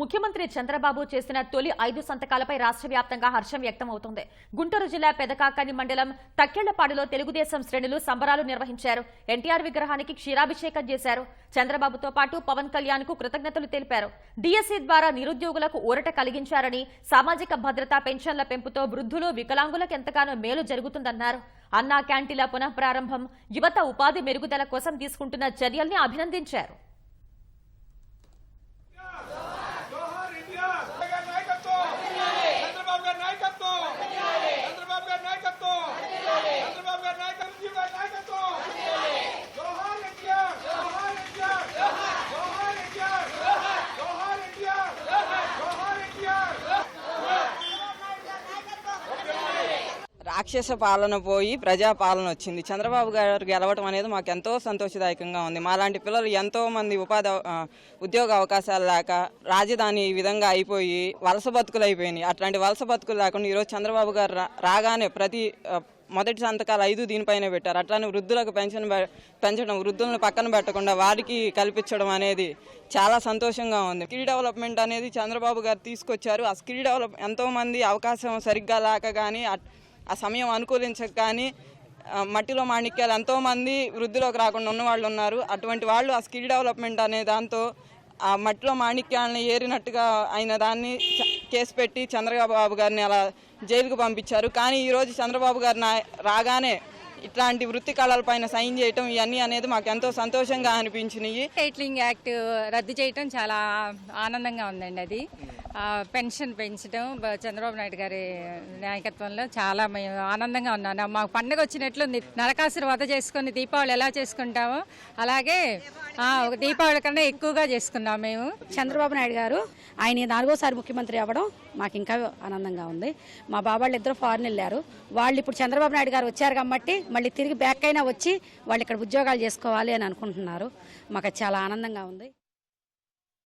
ముఖ్యమంత్రి చంద్రబాబు చేసిన తొలి ఐదు సంతకాలపై రాష్ట్ర వ్యాప్తంగా హర్షం వ్యక్తమవుతోంది గుంటూరు జిల్లా పెదకాకని మండలం తక్కెళ్ళపాడులో తెలుగుదేశం శ్రేణులు సంబరాలు నిర్వహించారు. ఎన్టీఆర్ విగ్రహానికి క్షీరాభిషేకం చేశారు. చంద్రబాబుతో పాటు పవన్ కళ్యాణ్కు కృతజ్ఞతలు తెలిపారు. డిఎస్సీ ద్వారా నిరుద్యోగులకు ఊరట కలిగించారని సామాజిక భద్రత పెన్షన్ల పెంపుతో వృద్ధులు వికలాంగులకు ఎంతగానో మేలు జరుగుతుందన్నారు. అన్నా క్యాంటీన్ల పునఃప్రారంభం యువత ఉపాధి మెరుగుదల కోసం తీసుకుంటున్న చర్యల్ని అభినందించారు. రాక్షస పాలన పోయి ప్రజా పాలన వచ్చింది. చంద్రబాబు గారు గెలవడం అనేది మాకు ఎంతో సంతోషదాయకంగా ఉంది. మాలాంటి పిల్లలు ఎంతో మంది ఉపాధి ఉద్యోగ అవకాశాలు లేక రాజధాని ఈ విధంగా అయిపోయి వలస బతుకులు అయిపోయినాయి. అట్లాంటి వలస బతుకులు లేకుండా ఈరోజు చంద్రబాబు గారు రాగానే ప్రతి మొదటి సంతకాలు ఐదు దీనిపైనే పెట్టారు. అట్లానే వృద్ధులకు పెన్షన్ పెంచడం వృద్ధులను పక్కన పెట్టకుండా వారికి కల్పించడం అనేది చాలా సంతోషంగా ఉంది. స్కిల్ డెవలప్మెంట్ అనేది చంద్రబాబు గారు తీసుకొచ్చారు. ఆ స్కిల్ డెవలప్ ఎంతోమంది అవకాశం సరిగ్గా లేక కానీ ఆ సమయం అనుకూలించక కానీ మట్టిలో మాణిక్యాలు ఎంతోమంది వృద్ధిలోకి రాకుండా ఉన్న వాళ్ళు ఉన్నారు. అటువంటి వాళ్ళు ఆ స్కిల్ డెవలప్మెంట్ అనే దాంతో ఆ మట్టిలో మాణిక్యాలను ఏరినట్టుగా అయిన దాన్ని చ- కేసు పెట్టి చంద్రబాబు గారిని అలా జైలుకు పంపించారు. కానీ ఈరోజు చంద్రబాబు గారు రాగానే ఇట్లాంటి వృత్తి కళలపైన సైన్ చేయటం ఇవన్నీ అనేది మాకు ఎంతో సంతోషంగా అనిపించినాయి. టైట్లింగ్ యాక్ట్ రద్దు చేయటం చాలా ఆనందంగా ఉందండి అది. పెన్షన్ పెంచడం చంద్రబాబు నాయుడు గారి నాయకత్వంలో చాలా మేము ఆనందంగా ఉన్నాను. మాకు పండుగ వచ్చినట్లుంది. నరకాసురు వధ చేసుకుని దీపావళి ఎలా చేసుకుంటామో అలాగే ఒక దీపావళి కన్నా ఎక్కువగా చేసుకున్నాం మేము. చంద్రబాబు నాయుడు గారు ఆయన నాలుగోసారి ముఖ్యమంత్రి అవ్వడం మాకు ఇంకా ఆనందంగా ఉంది. మా బాబాళ్ళు ఇద్దరు ఫారెన్ వెళ్ళారు. వాళ్ళు ఇప్పుడు చంద్రబాబు నాయుడు గారు వచ్చారు కాబట్టి మళ్ళీ తిరిగి బ్యాక్ అయినా వచ్చి వాళ్ళు ఇక్కడ ఉద్యోగాలు చేసుకోవాలి అని అనుకుంటున్నారు. మాకు చాలా ఆనందంగా ఉంది.